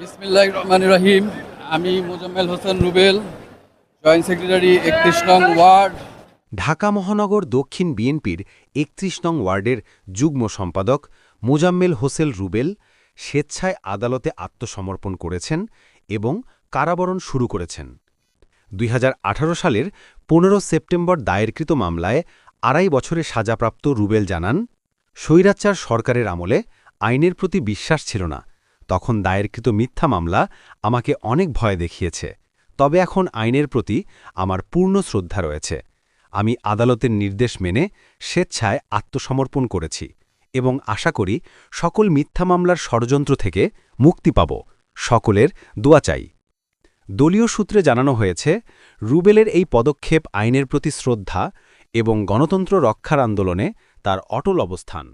বিসমিল্লাহ রহমান রহিম। আমি মোজাম্মেল হোসেন রুবেল জয়েন্ট সেক্রেটারি একত্রিশ নং ওয়ার্ড। ঢাকা মহানগর দক্ষিণ বিএনপির একত্রিশ নং ওয়ার্ডের যুগ্ম সম্পাদক মোজাম্মেল হোসেল রুবেল স্বেচ্ছায় আদালতে আত্মসমর্পণ করেছেন এবং কারাবরণ শুরু করেছেন। দুই হাজার আঠারো সালের পনেরো সেপ্টেম্বর দায়েরকৃত মামলায় আড়াই বছরে সাজাপ্রাপ্ত রুবেল জানান স্বৈরাচার সরকারের আমলে আইনের প্রতি বিশ্বাস ছিল না। তখন দায়েরকৃত মিথ্যা মামলা আমাকে অনেক ভয় দেখিয়েছে। তবে এখন আইনের প্রতি আমার পূর্ণ শ্রদ্ধা রয়েছে। আমি আদালতের নির্দেশ মেনে স্বেচ্ছায় আত্মসমর্পণ করেছি এবং আশা করি সকল মিথ্যা মামলার ষড়যন্ত্র থেকে মুক্তি পাব। সকলের দোয়া চাই। দলীয় সূত্রে জানানো হয়েছে, রুবেলের এই পদক্ষেপ আইনের প্রতি শ্রদ্ধা এবং গণতন্ত্র রক্ষার আন্দোলনে তার অটল অবস্থান।